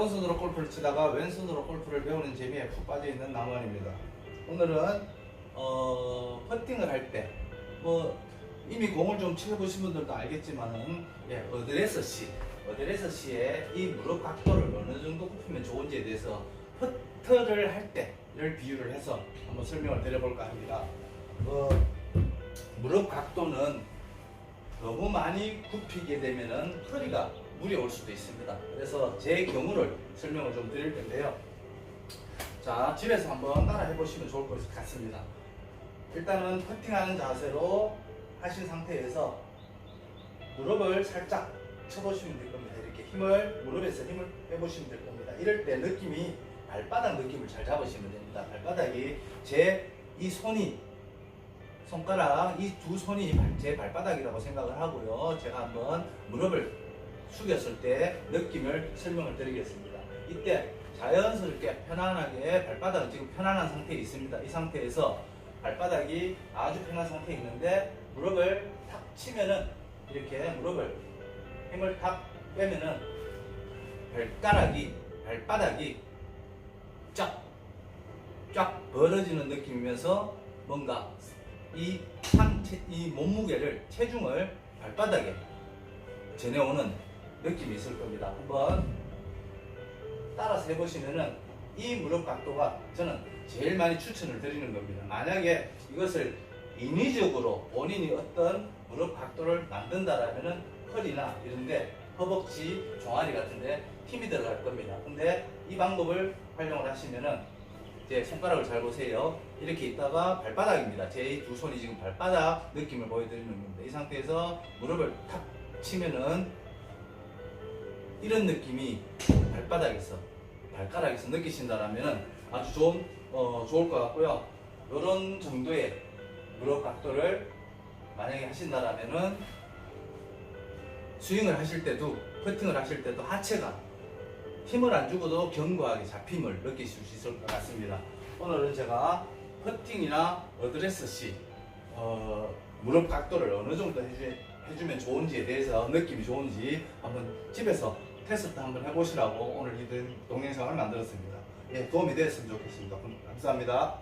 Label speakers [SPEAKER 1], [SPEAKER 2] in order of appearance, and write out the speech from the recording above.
[SPEAKER 1] 오른손으로 골프를 치다가 왼손으로 골프를 배우는 재미에 푹 빠져 있는 남원입니다. 오늘은 어, 퍼팅을 할 때 뭐 이미 공을 좀 쳐보신 분들도 알겠지만은 예, 어드레서 시, 어드레서 시의 이 무릎 각도를 어느 정도 굽히면 좋은지에 대해서 퍼터를 할 때를 비유를 해서 한번 설명을 드려볼까 합니다. 어, 무릎 각도는 너무 많이 굽히게 되면은 허리가 무리 올 수도 있습니다. 그래서 제 경우를 설명을 좀 드릴 텐데요. 자, 집에서 한번 따라 해보시면 좋을 것 같습니다. 일단은 퍼팅하는 자세로 하신 상태에서 무릎을 살짝 쳐보시면 될 겁니다. 이렇게 힘을, 무릎에서 힘을 빼보시면 될 겁니다. 이럴 때 느낌이 발바닥 느낌을 잘 잡으시면 됩니다. 발바닥이 제 이 손이 손가락 이 두 손이 발- 제 발바닥이라고 생각을 하고요. 제가 한번 무릎을 숙였을 때 느낌을 설명을 드리겠습니다. 이때 자연스럽게 편안하게 발바닥은 지금 편안한 상태에 있습니다. 이 상태에서 발바닥이 아주 편한 상태에 있는데 무릎을 탁 치면은 이렇게 무릎을 힘을 탁 빼면은 발가락이 발바닥이 쫙 쫙 벌어지는 느낌이면서 뭔가 이 상체, 이 몸무게를 체중을 발바닥에 전해오는 느낌이 있을 겁니다. 한번 따라서 해보시면은 이 무릎 각도가 저는 제일 많이 추천을 드리는 겁니다. 만약에 이것을 인위적으로 본인이 어떤 무릎 각도를 만든다라면은 허리나 이런데 허벅지, 종아리 같은데 힘이 들어갈 겁니다. 근데 이 방법을 활용을 하시면은 이제 손가락을 잘 보세요. 이렇게 있다가 발바닥입니다. 제 두 손이 지금 발바닥 느낌을 보여드리는 겁니다. 이 상태에서 무릎을 탁 치면은 이런 느낌이 발바닥에서 발가락에서 느끼신다라면 아주 좋은 어, 좋을 것 같고요. 이런 정도의 무릎 각도를 만약에 하신다라면은 스윙을 하실 때도 퍼팅을 하실 때도 하체가 힘을 안 주고도 견고하게 잡힘을 느끼실 수 있을 것 같습니다. 오늘은 제가 퍼팅이나 어드레스 시 어, 무릎 각도를 어느 정도 해주, 해주 면 좋은지에 대해서 느낌이 좋은지 한번 집에서 테스트 한번 해보시라고 오늘 이 동영상을 만들었습니다. 예, 도움이 되었으면 좋겠습니다. 감사합니다.